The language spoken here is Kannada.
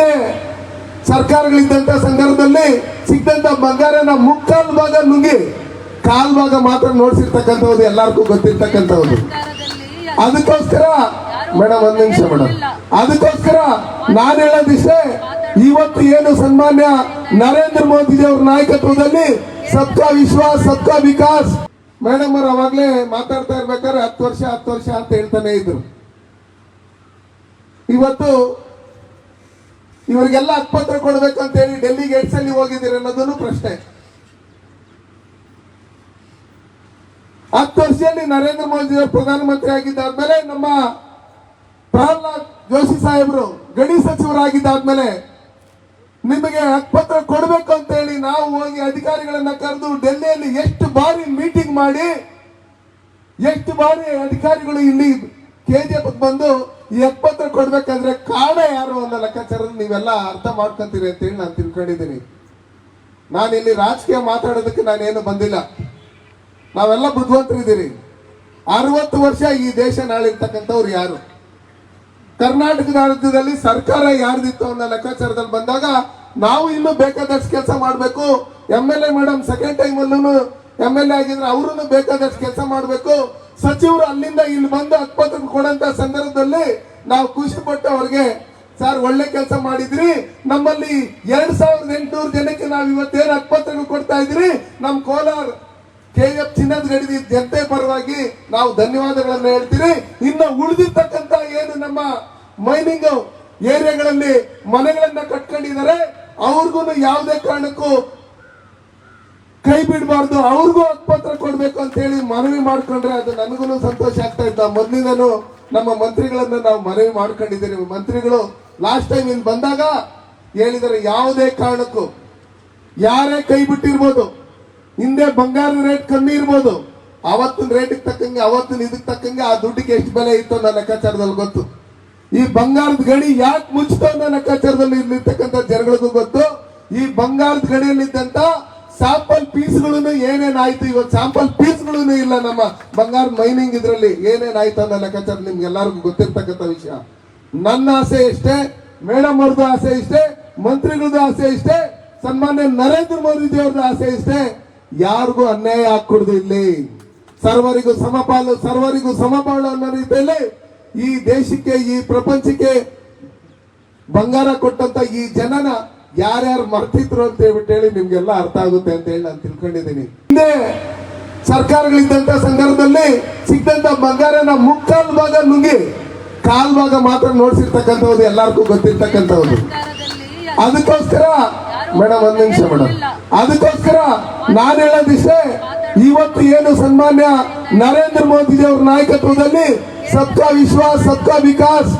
ಹಿಂದೆ ಸರ್ಕಾರಗಳಿದ್ದಂತ ಸಂದರ್ಭದಲ್ಲಿ ಸಿಕ್ಕಂಥ ಬಂಗಾರನ ಮುಕ್ಕಾಲು ಭಾಗ ನುಂಗಿ ಕಾಲ್ ಭಾಗ ಮಾತ್ರ ನೋಡ್ಸಿರ್ತಕ್ಕಂಥದ್ದು ಎಲ್ಲರಿಗೂ ಗೊತ್ತಿರ್ತಕ್ಕಂಥದ್ದು ಅದಕ್ಕೋಸ್ಕರ ಮೇಡಮ್ ಒಂದ್ ನಿಮಿಷ ಮೇಡಮ್ ಅದಕ್ಕೋಸ್ಕರ ನಾನು ಹೇಳೋದಿಷ್ಟೇ, ಇವತ್ತು ಏನು ಸನ್ಮಾನ್ಯ ನರೇಂದ್ರ ಮೋದಿ ಅವರ ನಾಯಕತ್ವದಲ್ಲಿ ಸಬ್ಕಾ ವಿಶ್ವಾಸ್ ಸಬ್ಕಾ ವಿಕಾಸ್. ಮೇಡಮ್ ಅವ್ರು ಅವಾಗಲೇ ಮಾತಾಡ್ತಾ ಇರ್ಬೇಕಾದ್ರೆ ಹತ್ತು ವರ್ಷ ಹತ್ತು ವರ್ಷ ಅಂತ ಹೇಳ್ತಾನೆ ಇದ್ರು. ಇವತ್ತು ಇವರಿಗೆಲ್ಲ ಅಕ್ಪತ್ರ ಕೊಡ್ಬೇಕು ಅಂತ ಹೇಳಿ ಡೆಲ್ಲಿ ಗೇಟ್ಸ್ ಅಲ್ಲಿ ಹೋಗಿದ್ದೀರಿ ಅನ್ನೋದನ್ನು ಪ್ರಶ್ನೆ. ಹತ್ತು ವರ್ಷದಲ್ಲಿ ನರೇಂದ್ರ ಮೋದಿ ಅವರು ಪ್ರಧಾನಮಂತ್ರಿ ಆಗಿದ್ದಾದ್ಮೇಲೆ ನಮ್ಮ ಪ್ರಹ್ಲಾದ್ ಜೋಶಿ ಸಾಹೇಬರು ಗಡಿ ಸಚಿವರಾಗಿದ್ದಾದ್ಮೇಲೆ ನಿಮಗೆ ಹಕ್ಪತ್ರ ಕೊಡಬೇಕು ಅಂತ ಹೇಳಿ ನಾವು ಹೋಗಿ ಅಧಿಕಾರಿಗಳನ್ನ ಕರೆದು ಡೆಲ್ಲಿಯಲ್ಲಿ ಎಷ್ಟು ಬಾರಿ ಮೀಟಿಂಗ್ ಮಾಡಿ, ಎಷ್ಟು ಬಾರಿ ಅಧಿಕಾರಿಗಳು ಇಲ್ಲಿ ಕೆಜಿಎಫ್ ಬಂದು ಎಪ್ಪತ್ತರ ಕೊಡ್ಬೇಕಂದ್ರೆ ಕಾರಣ ಯಾರು ಅನ್ನೋ ಲೆಕ್ಕಾಚಾರದ ನೀವೆಲ್ಲ ಅರ್ಥ ಮಾಡ್ಕೊತೀರಿ ಅಂತ ಹೇಳಿ ನಾನು ತಿಳ್ಕೊಂಡಿದ್ದೀನಿ. ನಾನು ಇಲ್ಲಿ ರಾಜಕೀಯ ಮಾತಾಡೋದಕ್ಕೆ ನಾನೇನು ಬಂದಿಲ್ಲ. ನಾವೆಲ್ಲ ಬುದ್ಧಿವಂತರಿದ್ದೀರಿ. ಅರವತ್ತು ವರ್ಷ ಈ ದೇಶ ನಾಳಿರ್ತಕ್ಕಂಥವ್ರು ಯಾರು? ಕರ್ನಾಟಕ ರಾಜ್ಯದಲ್ಲಿ ಸರ್ಕಾರ ಯಾರ್ದಿತ್ತು ಅನ್ನೋ ಲೆಕ್ಕಾಚಾರದಲ್ಲಿ ಬಂದಾಗ ನಾವು ಇನ್ನೂ ಬೇಕಾದಷ್ಟು ಕೆಲಸ ಮಾಡಬೇಕು. M L A madam second time ಅಲ್ಲೂ ಎಂ ಎಲ್ ಎ ಆಗಿದ್ರೆ ಅವರು ಬೇಕಾದಷ್ಟು ಕೆಲಸ ಮಾಡಬೇಕು. ಸಚಿವರು ಅಲ್ಲಿಂದ ಇಲ್ಲಿ ಬಂದು ಹಕ್ಪತ್ರ ಕೊಡಂತ ಸಂದರ್ಭದಲ್ಲಿ ನಾವು ಖುಷಿ ಪಟ್ಟು ಅವ್ರಿಗೆ, ಸರ್, ಒಳ್ಳೆ ಕೆಲಸ ಮಾಡಿದ್ರಿ. ನಮ್ಮಲ್ಲಿ ಎರಡ್ ಸಾವಿರದ ಎಂಟುನೂರು ಜನಕ್ಕೆ ನಾವು ಇವತ್ತೇನು ಹಕ್ಪತ್ರ ಕೊಡ್ತಾ ಇದ್ರಿ ನಮ್ಮ ಕೋಲಾರ ಕೆಎಫ್ ಚಿನ್ನದ ಗಡಿ ಜನತೆ ಪರವಾಗಿ ನಾವು ಧನ್ಯವಾದಗಳನ್ನು ಹೇಳ್ತೀರಿ. ಇನ್ನು ಉಳಿದಿರ್ತಕ್ಕಂತ ಏನು ನಮ್ಮ ಮೈನಿಂಗ್ ಏರಿಯಾಗಳಲ್ಲಿ ಮನೆಗಳನ್ನ ಕಟ್ಕೊಂಡಿದ್ದಾರೆ, ಅವ್ರಿಗೂ ಯಾವುದೇ ಕಾರಣಕ್ಕೂ ಕೈ ಬಿಡಬಾರ್ದು ಅವ್ರಿಗೂ ಹಕ್ಪತ್ರ ಕೊಡ್ಬೇಕು ಅಂತ ಹೇಳಿ ಮನವಿ ಮಾಡ್ಕೊಂಡ್ರೆ ಅದು ನನಗೂ ಸಂತೋಷ ಆಗ್ತಾ ಇತ್ತು. ಮೊದಲಿಂದನೂ ನಮ್ಮ ಮಂತ್ರಿಗಳನ್ನ ನಾವು ಮನವಿ ಮಾಡ್ಕೊಂಡಿದ್ದೀವಿ. ಮಂತ್ರಿಗಳು ಲಾಸ್ಟ್ ಟೈಮ್ ಇಲ್ಲಿ ಬಂದಾಗ ಹೇಳಿದರೆ ಯಾವುದೇ ಕಾರಣಕ್ಕೂ. ಯಾರೇ ಕೈ ಬಿಟ್ಟಿರ್ಬೋದು. ಹಿಂದೆ ಬಂಗಾರದ ರೇಟ್ ಕಮ್ಮಿ ಇರ್ಬೋದು. ಅವತ್ತಿನ ರೇಟಿಗೆ ತಕ್ಕಂಗೆ, ಅವತ್ತಿನ ಇದಕ್ಕೆ ತಕ್ಕಂಗೆ ಆ ದುಡ್ಡಿಗೆ ಎಷ್ಟು ಬೆಲೆ ಇತ್ತು ಅನ್ನೋ ಲೆಕ್ಕಾಚಾರದಲ್ಲಿ ಗೊತ್ತು. ಈ ಬಂಗಾರದ ಗಡಿ ಯಾಕೆ ಮುಚ್ಚಿತು ಅನ್ನೋ ಲೆಕ್ಕಾಚಾರದಲ್ಲಿ ಇಲ್ಲಿರ್ತಕ್ಕಂಥ ಜನಗಳಿಗೂ ಗೊತ್ತು. ಈ ಬಂಗಾರದ ಗಡಿಯಲ್ಲಿದ್ದಂತ ಸ್ಯಾಂಪಲ್ ಪೀಸ್ಗಳು ಏನೇನಾಯ್ತು ಇವತ್ತು ಸ್ಯಾಂಪಲ್ ಪೀಸ್ಗಳು ಇಲ್ಲ ನಮ್ಮ ಬಂಗಾರ ಮೈನಿಂಗ್ ಇದರಲ್ಲಿ. ಏನೇನಾಯ್ತು ಅನ್ನೋ ಲೆಕ್ಕಾಚಾರ ನಿಮ್ಗೆ ಎಲ್ಲರಿಗೂ ಗೊತ್ತಿರ್ತಕ್ಕಂಥ ವಿಷಯ. ನನ್ನ ಆಸೆ ಇಷ್ಟೇ, ಮೇಡಮ್ ಅವ್ರದ್ದು ಆಸೆ ಇಷ್ಟೇ, ಮಂತ್ರಿಗಳದ್ದು ಆಸೆ ಇಷ್ಟೇ, ಸನ್ಮಾನ್ಯ ನರೇಂದ್ರ ಮೋದಿಜಿ ಅವ್ರದ್ದು ಆಸೆ ಇಷ್ಟೇ. ಯಾರಿಗೂ ಅನ್ಯಾಯ ಹಾಕೊಡುದು ಇಲ್ಲಿ. ಸರ್ವರಿಗೂ ಸಮಪಾಲು ಸರ್ವರಿಗೂ ಸಮಪಾಲು ಅನ್ನೋ ರೀತಿಯಲ್ಲಿ ಈ ದೇಶಕ್ಕೆ, ಈ ಪ್ರಪಂಚಕ್ಕೆ ಬಂಗಾರ ಕೊಟ್ಟಂತ ಈ ಜನನ ಯಾರ್ಯಾರು ಮರ್ತಿದ್ರು ಅಂತ ಹೇಳ್ಬಿಟ್ಟು ಹೇಳಿ ನಿಮ್ಗೆಲ್ಲ ಅರ್ಥ ಆಗುತ್ತೆ ಅಂತ ಹೇಳಿ ನಾನು ತಿಳ್ಕೊಂಡಿದ್ದೀನಿ. ಹಿಂದೆ ಸರ್ಕಾರಗಳಿದ್ದಂತ ಸಂದರ್ಭದಲ್ಲಿ ಸಿಕ್ಕಂತ ಬಂಗಾರನ ಮುಕ್ಕಾಲು ಭಾಗ ನುಂಗಿ ಕಾಲ್ ಭಾಗ ಮಾತ್ರ ನೋಡ್ಸಿರ್ತಕ್ಕಂಥವ್ರು ಎಲ್ಲಾರ್ಗು ಗೊತ್ತಿರ್ತಕ್ಕಂಥವ್ರು. ಅದಕ್ಕೋಸ್ಕರ ಮೇಡಮ್ ಒಂದ್ ನಿಮಿಷ ಮೇಡಮ್ ಅದಕ್ಕೋಸ್ಕರ ನಾನು ಹೇಳೋದಿಷ್ಟೇ, ಇವತ್ತು ಏನು ಸನ್ಮಾನ್ಯ ನರೇಂದ್ರ ಮೋದಿ ಅವ್ರ ನಾಯಕತ್ವದಲ್ಲಿ ಸಬ್ಕಾ ವಿಶ್ವಾಸ್ ಸಬ್ಕಾ ವಿಕಾಸ್